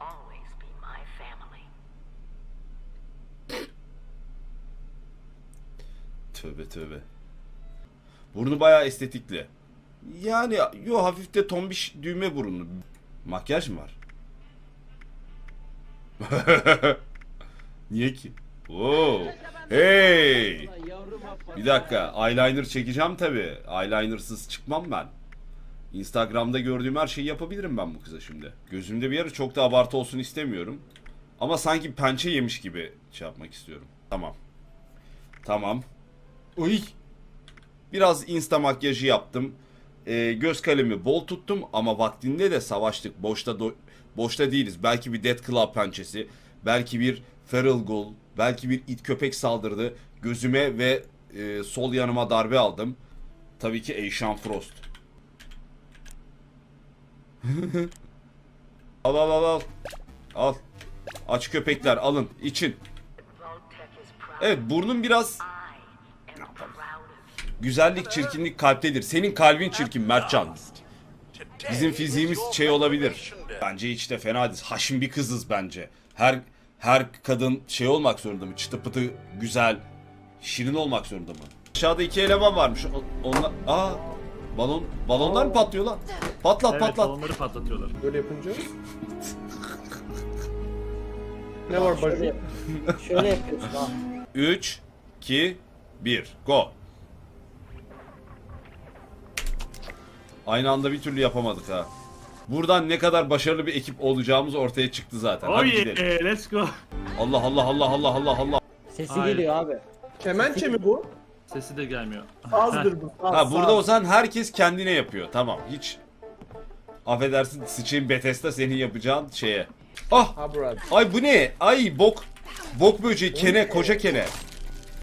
always be my family. Tövbe tövbe. Burnu bayağı estetikli. Yani yo hafif de tombiş düğme burunlu. Makyaj mı var? Niye ki? Oo. Hey! Bir dakika. Eyeliner çekeceğim tabi. Eyelinersız çıkmam ben. Instagram'da gördüğüm her şeyi yapabilirim ben bu kıza şimdi. Gözümde bir yere çok da abartı olsun istemiyorum. Ama sanki pençe yemiş gibi şey yapmak istiyorum. Tamam. Tamam. Uy. Biraz insta makyajı yaptım. Ee, göz kalemi bol tuttum ama vaktinde de savaştık. Boşta boşta değiliz. Belki bir Dead Claw pençesi, belki bir Feral Ghoul, belki bir it köpek saldırdı. Gözüme ve e, sol yanıma darbe aldım. Tabii ki Eishan Frost. Al al al al. Al. Aç köpekler alın için. Evet burnum biraz. Güzellik çirkinlik kalptedir. Senin kalbin çirkin Mertcan. Bizim fiziğimiz şey olabilir. Bence hiç de fena değil. Haşim bir kızız bence. Her her kadın şey olmak zorunda mı? Çıtı pıtı güzel, şirin olmak zorunda mı? Aşağıda iki eleman varmış. Onlar aa balon balonlar mı patlıyor lan? Patlat Evet patlat. balonları patlatıyorlar. Böyle yapınca. ne var bacı? Şöyle, şöyle yapıyorsun ha. 3 2 1 go. Aynı anda bir türlü yapamadık ha. Buradan ne kadar başarılı bir ekip olacağımız ortaya çıktı zaten. Oh Hadi gidelim. yeah, let's go. Allah Allah Allah Allah Allah Allah. Sesi Hayır. geliyor abi. Kemençe mi bu? Sesi de gelmiyor. Azdır bu. Az, Ha burada o zaman herkes kendine yapıyor. Tamam. Hiç affedersin sıçayım Bethesda senin yapacağın şeye. Ah! Ay bu ne? Ay bok. Bok böceği kene koca kene.